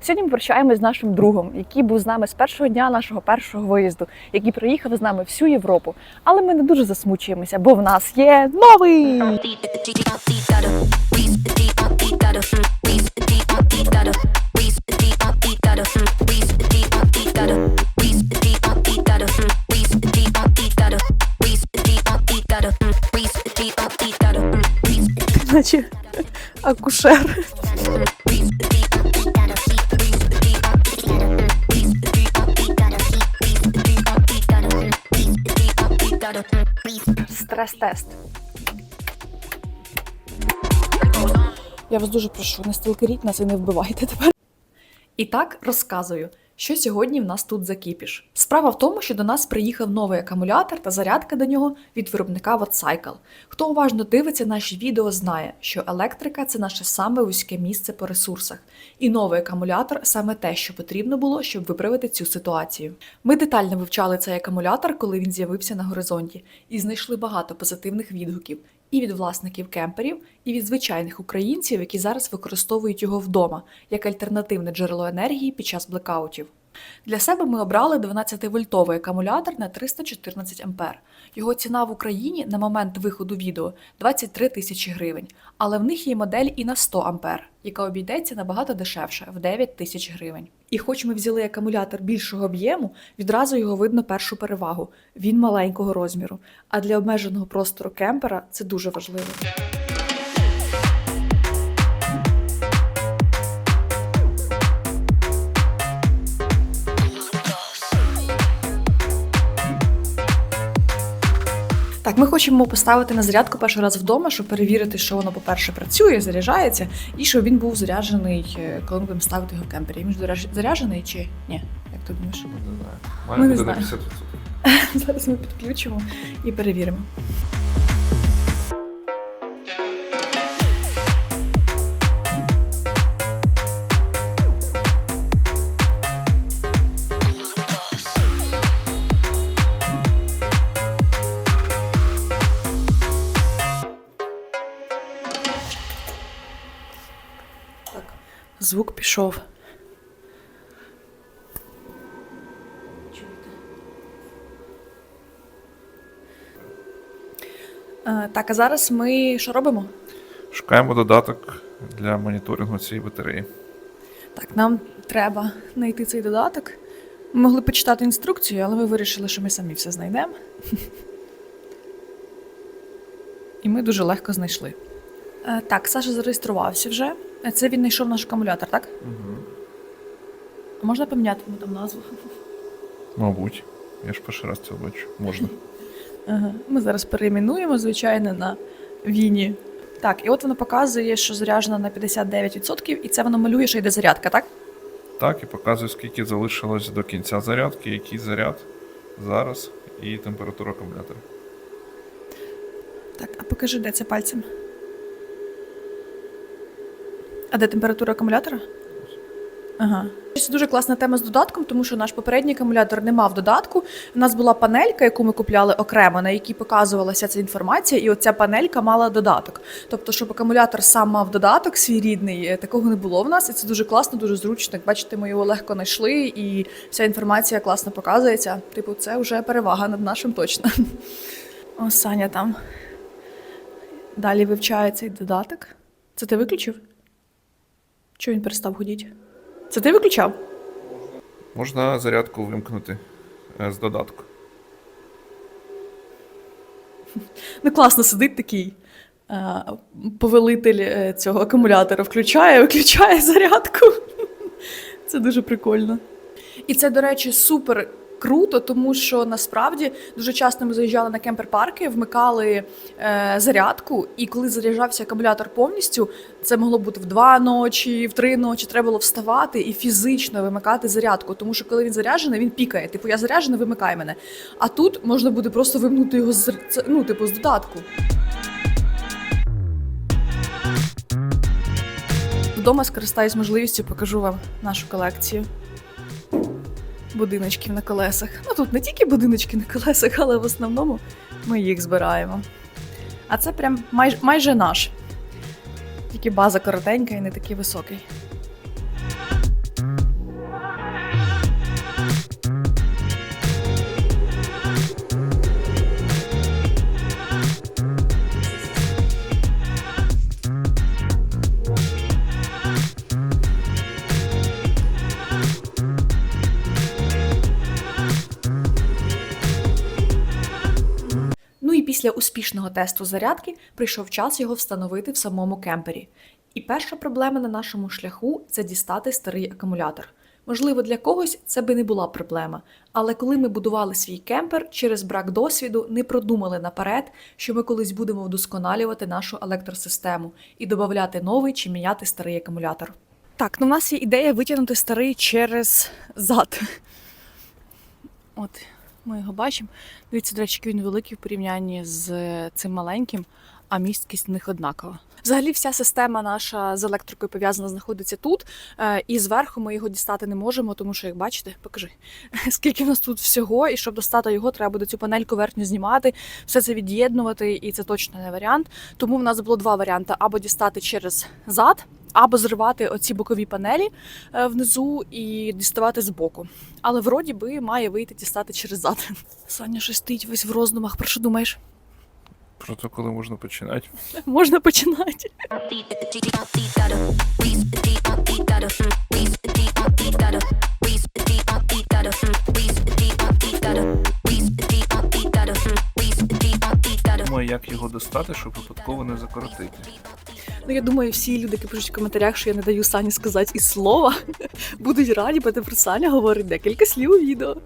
Сьогодні ми прощаємось з нашим другом, який був з нами з першого дня нашого першого виїзду, який проїхав з нами всю Європу. Але ми не дуже засмучуємося, бо в нас є новий. Наче акушер. Стрес-тест. Я вас дуже прошу, не сталкеріть нас і не вбивайте тепер. І так розказую, що сьогодні в нас тут за кіпіш. Справа в тому, що до нас приїхав новий акумулятор та зарядка до нього від виробника WattCycle. Хто уважно дивиться наші відео, знає, що електрика це наше саме вузьке місце по ресурсах, і новий акумулятор саме те, що потрібно було, щоб виправити цю ситуацію. Ми детально вивчали цей акумулятор, коли він з'явився на горизонті, і знайшли багато позитивних відгуків і від власників кемперів, і від звичайних українців, які зараз використовують його вдома як альтернативне джерело енергії під час блекаутів. Для себе ми обрали 12-вольтовий акумулятор на 314 ампер. Його ціна в Україні на момент виходу відео 23 тисячі гривень, але в них є модель і на 100 ампер, яка обійдеться набагато дешевше в 9 тисяч гривень. І хоч ми взяли акумулятор більшого об'єму, відразу його видно першу перевагу. Він маленького розміру. А для обмеженого простору кемпера це дуже важливо. Так, ми хочемо поставити на зарядку перший раз вдома, щоб перевірити, що воно, по-перше, працює, заряджається, і щоб він був заряджений, е, коли ми будемо ставити його в кемпері. Він ж заряджений чи ні? Як ти думаєш? Не знаю. Ми не знаємо. Зараз ми підключимо і перевіримо. Звук пішов. Е, Так, а зараз ми що робимо? Шукаємо додаток для моніторингу цієї батареї. Так, нам треба знайти цей додаток. Ми могли почитати інструкцію, але ми вирішили, що ми самі все знайдемо. І ми дуже легко знайшли. Е, Так, Саша зареєструвався вже. Е, Це він знайшов наш акумулятор, так? Угу. А Можна поміняти йому там назву? Мабуть. Я ж перший раз це бачу. Можна. Ага. Ми зараз перейменуємо, звичайно, на Віні. Так, і от воно показує, що заряджена на 59%, і це воно малює, що йде зарядка, так? Так, і показує, скільки залишилось до кінця зарядки, який заряд зараз і температура акумулятора. Так, а покажи, де це пальцем. А де температура акумулятора? Ага. Це дуже класна тема з додатком, тому що наш попередній акумулятор не мав додатку. У нас була панелька, яку ми купляли окремо, на якій показувалася ця інформація, і оця панелька мала додаток. Тобто, щоб акумулятор сам мав додаток свій рідний, е, такого не було в нас, і це дуже класно, дуже зручно. Як бачите, ми його легко знайшли, і вся інформація класно показується. Типу, це вже перевага над нашим точно. О, Саня там Далі вивчає цей додаток. Це ти виключив? Чого він перестав гудіти? Це ти виключав? Можна зарядку вимкнути е, з додатку. Ну, класно сидить такий. е, Повелитель е, цього акумулятора включає, виключає зарядку. Це дуже прикольно. І це, до речі, супер круто, тому що насправді дуже часто ми заїжджали на кемпер-парки, вмикали е, зарядку, і коли заряджався акумулятор повністю, це могло бути в два ночі, в три ночі. Треба було вставати і фізично вимикати зарядку. Тому що коли він заряджений, він пікає. Типу, я заряджений, вимикай мене. А тут можна буде просто вимкнути його з ну, типу, з додатку. Вдома скористаюсь можливістю, покажу вам нашу колекцію будиночків на колесах. Ну тут не тільки будиночки на колесах, але в основному ми їх збираємо. А це прям майже, майже наш. Тільки база коротенька і не такий високий. Після успішного тесту зарядки прийшов час його встановити в самому кемпері. І перша проблема на нашому шляху це дістати старий акумулятор. Можливо, для когось це би не була проблема, але коли ми будували свій кемпер, через брак досвіду не продумали наперед, що ми колись будемо вдосконалювати нашу електросистему і додати новий чи міняти старий акумулятор. Так, ну в нас є ідея витягнути старий через зад. От ми його бачимо. Дивіться, до речі, він великий в порівнянні з цим маленьким, а місткість в них однакова. Взагалі, вся система наша з електрикою пов'язана знаходиться тут, е, і зверху ми його дістати не можемо, тому що, як бачите, покажи, скільки в нас тут всього, і щоб достати його, треба буде цю панельку верхню знімати, все це від'єднувати, і це точно не варіант. Тому в нас було два варіанти: або дістати через зад, або зривати оці бокові панелі е, внизу і діставати з боку. Але вроді би має вийти дістати через зад. Саня щось стоїть весь в роздумах. Про що думаєш? Про те, коли можна починати. Можна починати. Думаю, як його достати, щоб випадково не закоротити. Ну, я думаю, всі люди, які пишуть в коментарях, що я не даю Сані сказати і слова, будуть раді, бо тепер Саня говорить декілька слів у відео.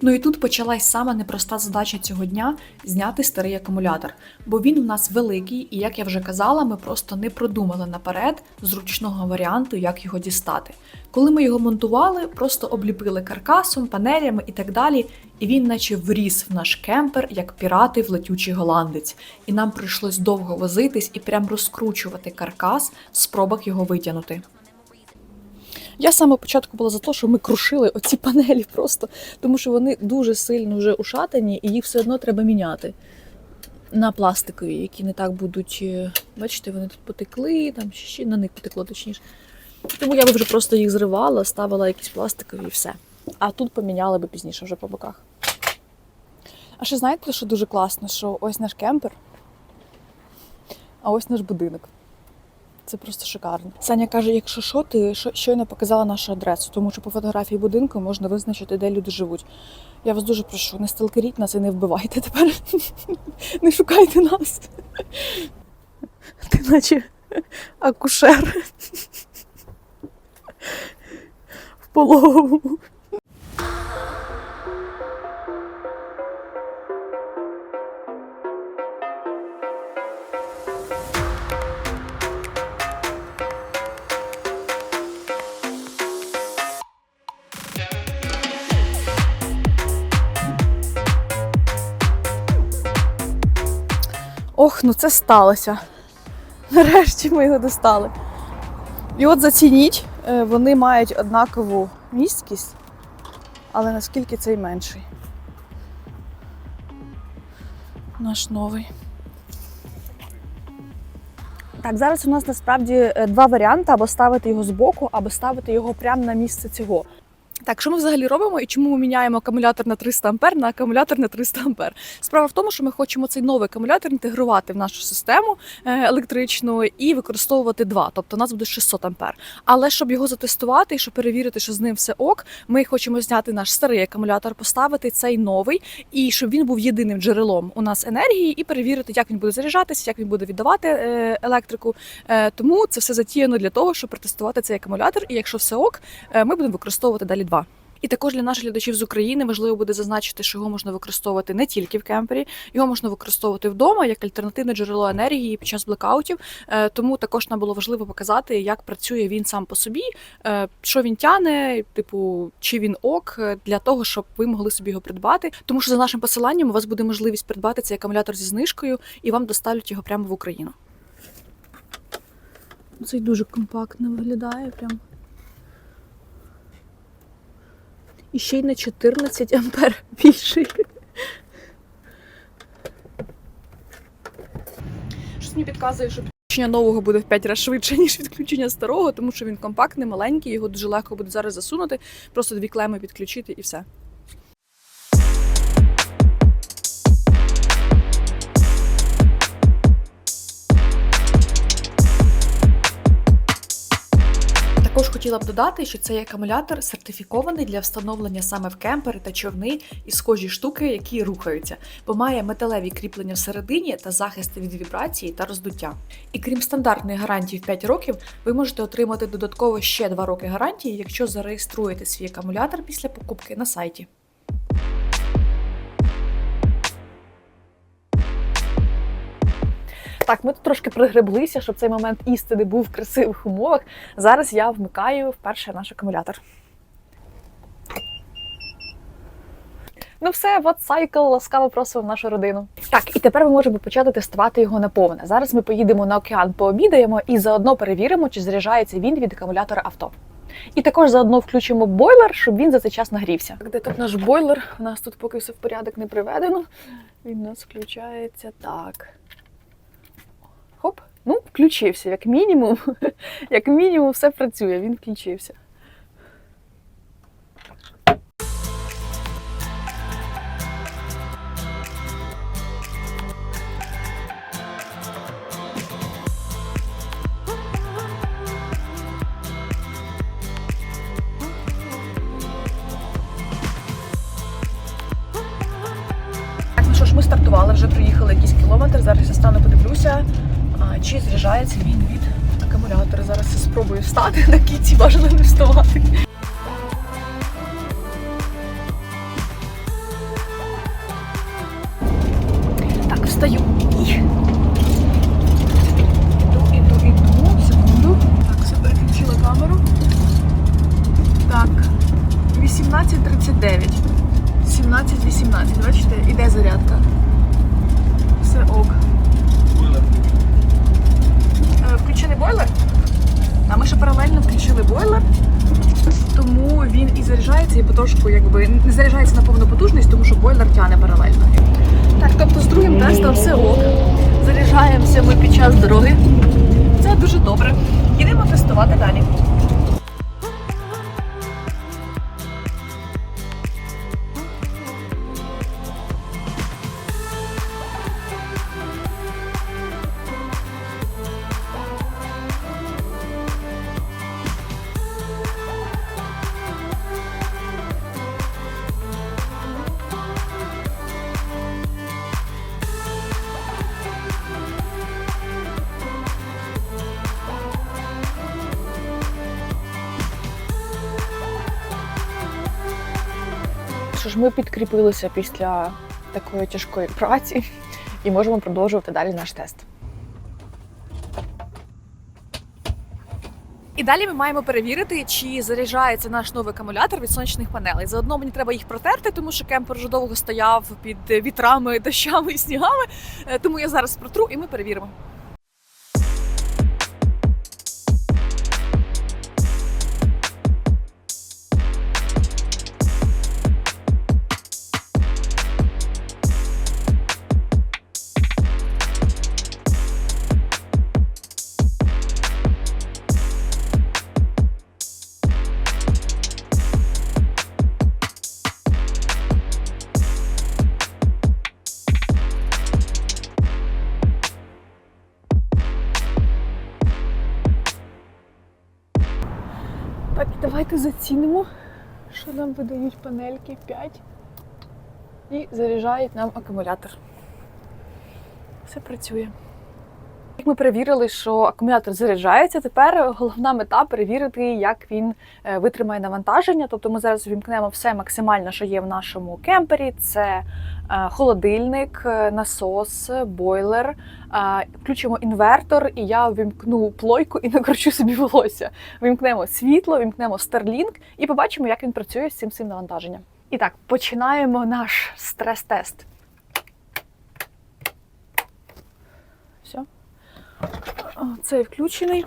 Ну і тут почалась сама непроста задача цього дня зняти старий акумулятор, бо він у нас великий, і як я вже казала, ми просто не продумали наперед зручного варіанту, як його дістати. Коли ми його монтували, просто обліпили каркасом, панелями і так далі, і він наче вріс в наш кемпер, як пірати в летючий голландець. І нам прийшлось довго возитись і прям розкручувати каркас в спробах його витягнути. Я самого початку була за те, що ми крушили оці панелі просто, тому що вони дуже сильно вже ушатані, і їх все одно треба міняти на пластикові, які не так будуть. е, Бачите, вони тут потекли, там ще на них потекло точніше. Тому я би вже просто їх зривала, ставила якісь пластикові і все. А тут поміняли би пізніше вже по боках. А ще знаєте, що дуже класно, що ось наш кемпер, а ось наш будинок. Це просто шикарно. Саня каже: якщо що, ти щойно показала нашу адресу, тому що по фотографії будинку можна визначити, де люди живуть. Я вас дуже прошу, не сталкеріть нас і не вбивайте тепер. Не шукайте нас. Ти наче акушер. В пологовому. Ох, ну це сталося. Нарешті ми його достали. І от зацініть, е, вони мають однакову місткість, але наскільки цей менший. Наш новий. Так, зараз у нас насправді е, два варіанти: або ставити його збоку, або ставити його прямо на місце цього. Так, що ми взагалі робимо і чому ми міняємо акумулятор на 300 ампер на акумулятор на 300 ампер? Справа в тому, що ми хочемо цей новий акумулятор інтегрувати в нашу систему е, електричну і використовувати два, тобто у нас буде 600 ампер. Але щоб його затестувати і щоб перевірити, що з ним все ок, ми хочемо зняти наш старий акумулятор, поставити цей новий, і щоб він був єдиним джерелом у нас енергії, і перевірити, як він буде заряджатися, як він буде віддавати е, електрику. Е, Тому це все затіяно для того, щоб протестувати цей акумулятор. І якщо все ок, ми будемо використовувати далі два. І також для наших глядачів з України важливо буде зазначити, що його можна використовувати не тільки в кемпері, його можна використовувати вдома як альтернативне джерело енергії під час блекаутів. Е, Тому також нам було важливо показати, як працює він сам по собі, е, що він тяне, типу, чи він ок, е, для того, щоб ви могли собі його придбати. Тому що за нашим посиланням у вас буде можливість придбати цей акумулятор зі знижкою, і вам доставлять його прямо в Україну. Цей дуже компактно виглядає прям. І ще й на 14 ампер більший. Щось мені підказує, що підключення нового буде в 5 разів швидше, ніж відключення старого, тому що він компактний, маленький, його дуже легко буде зараз засунути, просто дві клеми підключити і все. Хотіла б додати, що цей акумулятор сертифікований для встановлення саме в кемпери та човни і схожі штуки, які рухаються, бо має металеві кріплення всередині та захист від вібрації та роздуття. І крім стандартної гарантії в 5 років, ви можете отримати додатково ще 2 роки гарантії, якщо зареєструєте свій акумулятор після покупки на сайті. Так, ми тут трошки пригреблися, щоб цей момент істини був в красивих умовах. Зараз я вмикаю вперше наш акумулятор. Ну все, вот сайкл ласкаво просив нашу родину. Так, і тепер ми можемо почати тестувати його наповне. Зараз ми поїдемо на океан, пообідаємо і заодно перевіримо, чи заряджається він від акумулятора авто. І також заодно включимо бойлер, щоб він за цей час нагрівся. Де тут наш бойлер? У нас тут поки все в порядок не приведено. Він у нас включається так. Ну, включився, як мінімум. Як мінімум, все працює, він включився. Ну ми стартували, вже проїхали якийсь кілометр. Зараз я стану подивлюся, чи заряджається він від акумулятора. Зараз я спробую встати на кінці бажано не вставати. Потрошку якби не заряджається на повну потужність, тому що бойлер тягне паралельно. Так, тобто з другим тестом все ок. Заряджаємося ми під час дороги. Це дуже добре. Їдемо тестувати далі. Що ж, ми підкріпилися після такої тяжкої праці і можемо продовжувати далі наш тест. І далі ми маємо перевірити, чи заряджається наш новий акумулятор від сонячних панелей. Заодно мені треба їх протерти, тому що кемпер вже довго стояв під вітрами, дощами і снігами. Е, Тому я зараз протру і ми перевіримо. Зацінимо, що нам видають панельки 5 і заряджають нам акумулятор. Все працює. Як ми перевірили, що акумулятор заряджається, тепер головна мета перевірити, як він е, витримає навантаження. Тобто ми зараз вімкнемо все максимально, що є в нашому кемпері. Це е, холодильник, е, насос, бойлер. Включимо інвертор, і я вімкну плойку і накручу собі волосся. Вімкнемо світло, вімкнемо Starlink і побачимо, як він працює з цим всім навантаженням. І так, починаємо наш стрес-тест. Все. О, Цей включений.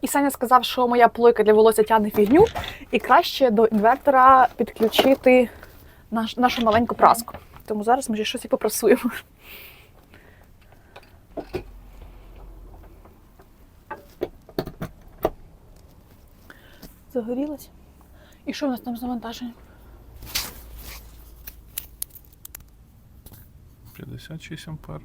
І Саня сказав, що моя плойка для волосся тягне фігню, і краще до інвертора підключити наш, нашу маленьку праску. Тому зараз ми ще щось і попрасуємо. Загорілась. І що в нас там з навантаженням? 56 ампер.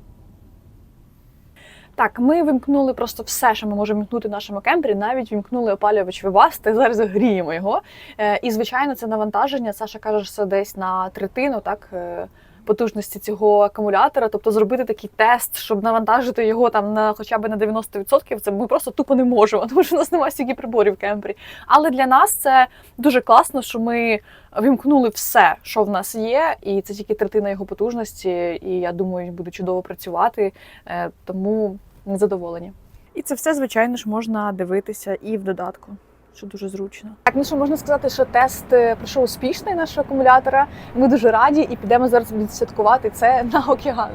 Так, ми вимкнули просто все, що ми можемо вімкнути в нашому кемпері, навіть вімкнули опалювач та зараз гріємо його. Е, і звичайно, це навантаження. Саша каже, що це десь на третину, так. е, Потужності цього акумулятора, тобто зробити такий тест, щоб навантажити його там на хоча б на 90%, це ми просто тупо не можемо, тому що у нас немає стільки приборів в кемпері. Але для нас це дуже класно, що ми вімкнули все, що в нас є, і це тільки третина його потужності. І я думаю, буде чудово працювати. Е, Тому ми задоволені. І це все, звичайно ж, можна дивитися і в додатку, що дуже зручно. Так, ну що можна сказати, що тест е, пройшов успішний нашого акумулятора. Ми дуже раді і підемо зараз відсвяткувати це на океан.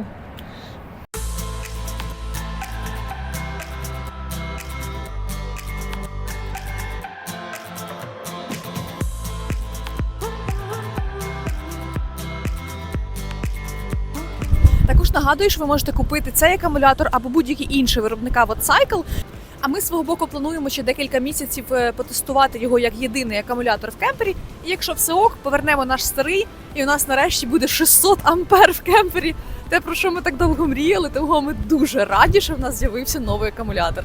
Нагадую, що ви можете купити цей акумулятор або будь-який інший виробника от А ми з свого боку плануємо ще декілька місяців е, потестувати його як єдиний акумулятор в кемпері. І якщо все ок, повернемо наш старий, і у нас нарешті буде 600 ампер в кемпері. Те, про що ми так довго мріяли, того ми дуже раді, що в нас з'явився новий акумулятор.